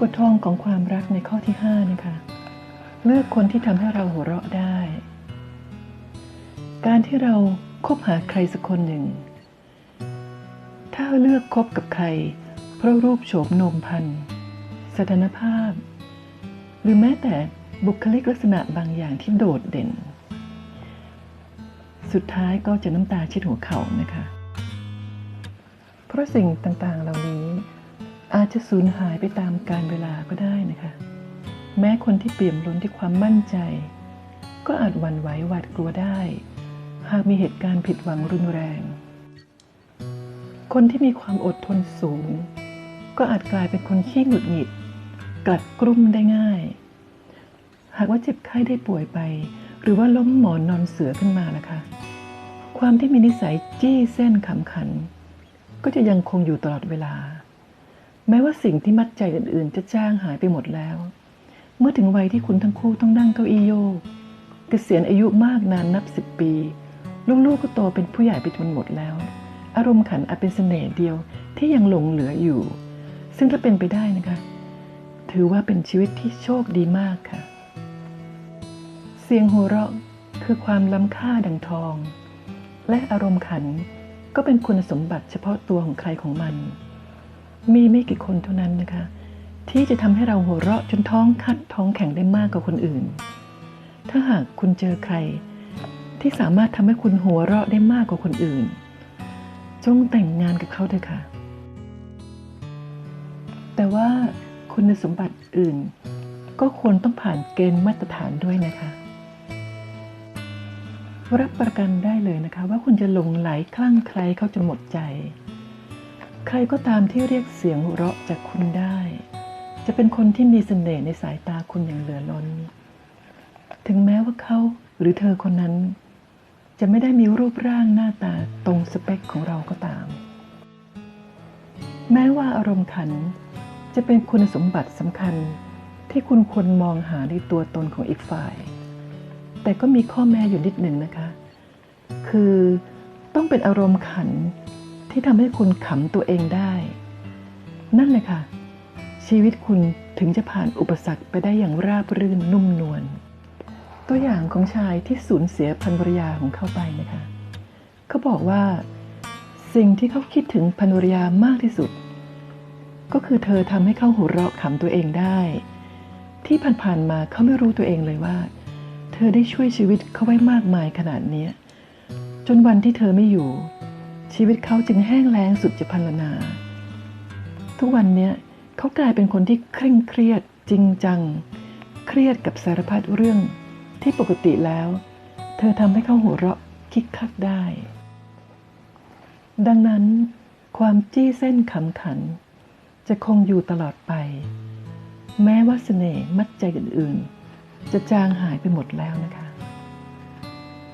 กฎทองของความรักในข้อที่ 5 นะคะ เลือกคนที่ทำให้เราหัวเราะได้ การที่เราคบหาใครสักคนหนึ่ง ถ้าเลือกคบกับใคร เพราะรูปโฉมโนมพันสถานภาพ หรือแม้แต่บุคลิกลักษณะบางอย่างที่โดดเด่น สุดท้ายก็จะน้ำตาเชิดหัวเข่านะคะ เพราะสิ่งต่างๆเหล่านี้ อาจจะสูญหายไปตามกาลเวลาก็ได้นะคะ แม้คนที่เปี่ยมล้นด้วยความมั่นใจ ก็อาจหวั่นไหวหวาดกลัวได้ หากมีเหตุการณ์ผิดหวังรุนแรง คนที่มีความอดทนสูง ก็อาจกลายเป็นคนขี้หงุดหงิด กลัดกลุ้มได้ง่าย หากว่าเจ็บไข้ได้ป่วยไป หรือว่าล้มหมอนนอนเสือขึ้นมาล่ะคะความที่มีนิสัยจี้เส้นขำขัน ก็จะยังคงอยู่ตลอดเวลา แม้ว่าสิ่งที่มัดใจอื่นๆ จะจ้างหายไปหมดแล้ว เมื่อถึงวัยที่คุณทั้งคู่ต้องนั่งเก้าอี้โยกเกษียณอายุมากนานนับสิบปี ลูกๆก็โตเป็นผู้ใหญ่ไปจนหมดแล้ว อารมณ์ขันอาจเป็นเสน่ห์เดียวที่ยังหลงเหลืออยู่ ซึ่งถ้าเป็นไปได้นะคะ ถือว่าเป็นชีวิตที่โชคดีมากค่ะ เสียงหัวเราะคือความล้ำค่าดังทอง และอารมณ์ขันก็เป็นคุณสมบัติเฉพาะตัวของใครของมัน มีไม่กี่คนเท่านั้นนะคะ ที่จะทำให้เราหัวเราะจนท้องคัดท้องแข็งได้มากกว่าคนอื่น ถ้าหากคุณเจอใคร ที่สามารถทำให้คุณหัวเราะได้มากกว่าคนอื่น จงแต่งงานกับเขาเถอะค่ะ แต่ว่าคุณสมบัติอื่น ก็ควรต้องผ่านเกณฑ์มาตรฐานด้วยนะคะ รับประกันได้เลยนะคะ ว่าคุณจะหลงไหลคลั่งใครเขาจนหมดใจ ใครก็ตามที่เรียกเสียงหัวเราะจากคุณได้ จะเป็นคนที่มีเสน่ห์ในสายตาคุณอย่างเหลือล้น ถึงแม้ว่าเขาหรือเธอคนนั้น จะไม่ได้มีรูปร่างหน้าตาตรงสเปคของเราก็ตาม แม้ว่าอารมณ์ขันจะเป็นคุณสมบัติสำคัญที่คุณควรมองหาในตัวตนของอีกฝ่าย แต่ก็มีข้อแม้อยู่นิดหนึ่งนะคะ คือต้องเป็นอารมณ์ขัน ที่ทำให้คุณขำตัวเองได้ นั่นเลยค่ะ ชีวิตคุณถึงจะผ่านอุปสรรคไปได้อย่างราบรื่นนุ่มนวลตัวอย่างของชายที่สูญเสียภรรยาของเขาไปนะคะเขาบอกว่า สิ่งที่เขาคิดถึงภรรยามากที่สุด ก็คือเธอทำให้เขาหัวเราะขำตัวเองได้ ที่ผ่านๆมาเขาไม่รู้ตัวเองเลยว่า เธอได้ช่วยชีวิตเขาไว้มากมายขนาดนี้จนวันที่เธอไม่อยู่ ชีวิตเขาจึงแห้งแล้งสุดจะพรรณนา ทุกวันเนี้ยเขากลายเป็นคนที่เคร่งเครียดจริงจัง เครียดกับสารพัดเรื่องที่ปกติแล้ว เธอทำให้เขาหัวเราะคิกคักได้ ดังนั้น ความจี้เส้นขำขัน จะคงอยู่ตลอดไป แม้ว่าเสน่ห์มัดใจอื่นๆ จะจางหายไปหมดแล้วนะคะ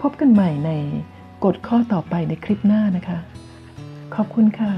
พบกันใหม่ใน กฎข้อต่อไปในคลิปหน้านะคะ ขอบคุณค่ะ